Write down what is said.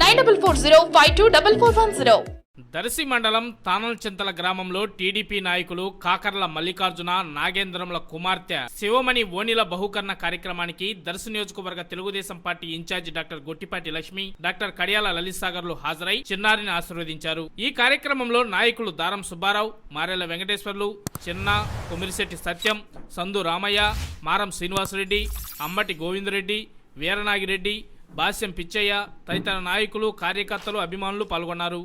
Nine double four zero five two double four one zero. Darsi మండలం తానల్చింతల గ్రామంలో TDP నాయకులు కాకర్ల మల్లికార్జున నాగేంద్రంల కుమార్తె శివమణి ఓనిల బహుకరణ కార్యక్రమానికి దర్శి నియోజకవర్గ Telugu Desam party in charge doctor Gottipati Lakshmi doctor Kadiyala లలిత్సాగర్లు హాజరై చిన్నారిని ఆశీర్వదించారు. ఈ కార్యక్రమంలో నాయకులు దారం సుబ్బారావు మారెల వెంకటేశ్వర్లు చిన్న కుమిరిశెట్టి సత్యం సందు రామయ్య మారం శ్రీనివాసరెడ్డి అమ్మటి గోవిందరెడ్డి వీరనాగిరెడ్డి భాష్యం పిచ్చయ్య తదితర నాయకులు కార్యకర్తలు అభిమానులు పాల్గొన్నారు.